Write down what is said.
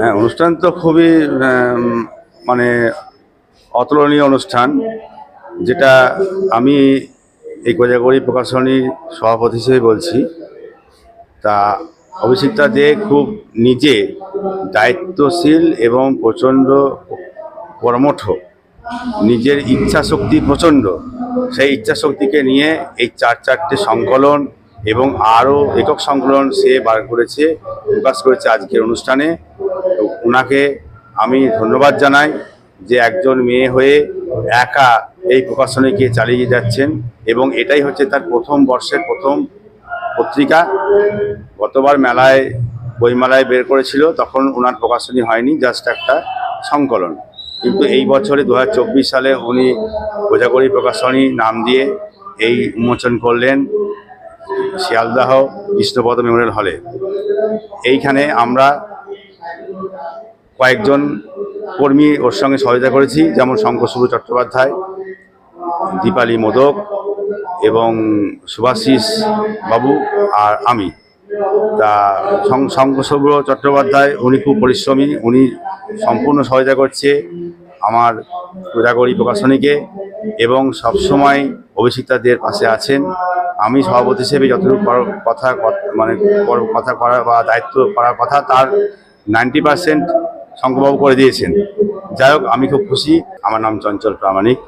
হ্যাঁ অনুষ্ঠান তো খুবই মানে অতুলনীয় অনুষ্ঠান, যেটা আমি এই কোজাগরি প্রকাশনীর সভাপতি হিসেবে বলছি। তা অভিষিক্তা দে খুব নিজে দায়িত্বশীল এবং প্রচণ্ড কর্মঠ, নিজের ইচ্ছা শক্তি প্রচণ্ড, সেই ইচ্ছা শক্তিকে নিয়ে এই চার চারটে সংকলন এবং আরও একক সংকলন সে বার করেছে, প্রকাশ করেছে আজকের অনুষ্ঠানে। ওনাকে আমি ধন্যবাদ জানাই যে একজন মেয়ে হয়ে একা এই প্রকাশনীকে চালিয়ে যাচ্ছেন এবং এটাই হচ্ছে তার প্রথম বর্ষের প্রথম পত্রিকা। গতবার মেলায়, বইমেলায় বের করেছিল, তখন ওনার প্রকাশনী হয়নি, জাস্ট একটা সংকলন। কিন্তু এই বছরে দু হাজার চব্বিশ সালে উনি কোজাগরি প্রকাশনী নাম দিয়ে এই উন্মোচন করলেন শিয়ালদাহ কৃষ্ণপদ মেমোরিয়াল হলে। এইখানে আমরা কয়েকজন কর্মী ওর সঙ্গে সহযোগিতা করেছি, যেমন শঙ্করশুভ চট্টোপাধ্যায়, দীপালি মোদক এবং সুভাষিস বাবু আর আমি। তা শং- শঙ্করশুভ চট্টোপাধ্যায়, উনি খুব পরিশ্রমী, উনি সম্পূর্ণ সহায়তা করছে আমার কোজাগরি প্রকাশনীকে এবং সবসময় অভিষিক্তাদের পাশে আছেন। আমি সভাপতি হিসেবে যতটুকু কথা মানে কথা করা বা দায়িত্ব করার কথা, তার নাইনটি পার্সেন্ট শঙ্করবাবু করে দিয়েছেন। যাই হোক আমি খুব খুশি। আমার নাম চঞ্চল প্রামাণিক।